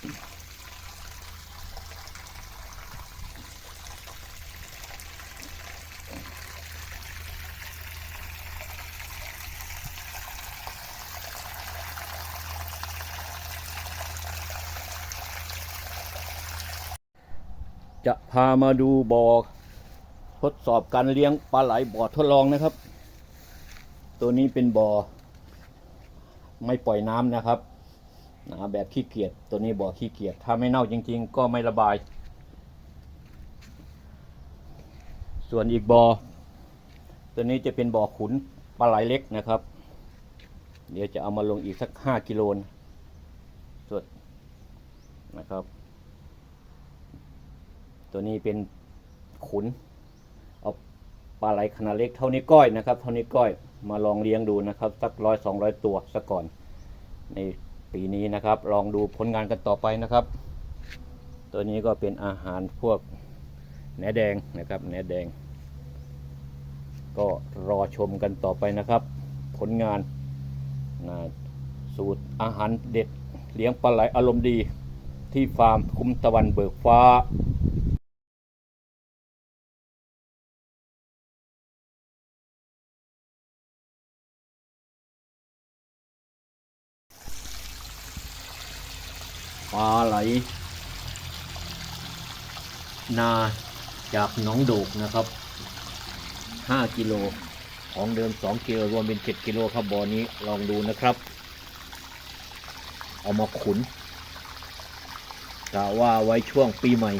จะพามาดูบ่อทดสอบการเลี้ยงปลาไหลบ่อทดลองนะครับ ตัวนี้เป็นบ่อ ไม่ปล่อยน้ำนะครับ นะแบบขี้เกียจตัวนี้บ่อขี้เกียจถ้าไม่เน่าจริง ๆ ก็ไม่ระบาย ส่วนอีกบ่อตัวนี้จะเป็นบ่อขุนปลาไหลเล็กนะครับ เดี๋ยวจะเอามาลงอีกสักห้ากิโลนะส่วนนะครับ ตัวนี้เป็นขุนเอาปลาไหลขนาดเล็กเท่านี้ก้อยนะครับ เท่านี้ก้อยมาลองเลี้ยงดูนะครับ สักร้อยสองร้อยตัวสักก่อนใน ปีนี้นะครับ ลองดูผลงานกันต่อไปนะครับ ตัวนี้ก็เป็นอาหารพวกแหนแดงนะครับแหนแดง ก็รอชมกันต่อไปนะครับ ผลงานนะสูตรอาหารเด็ดเลี้ยงปลาไหลอารมณ์ดีที่ฟาร์มคุ้มตะวันเบิกฟ้า ปลาไหล นาจากหนองโดกนะครับ 5 กิโล ของเดิม 2 กิโลรวมเป็น 7 กิโลครับบ่อนี้ลองดูนะครับ เอามาขุนกะว่าไว้ช่วงปีใหม่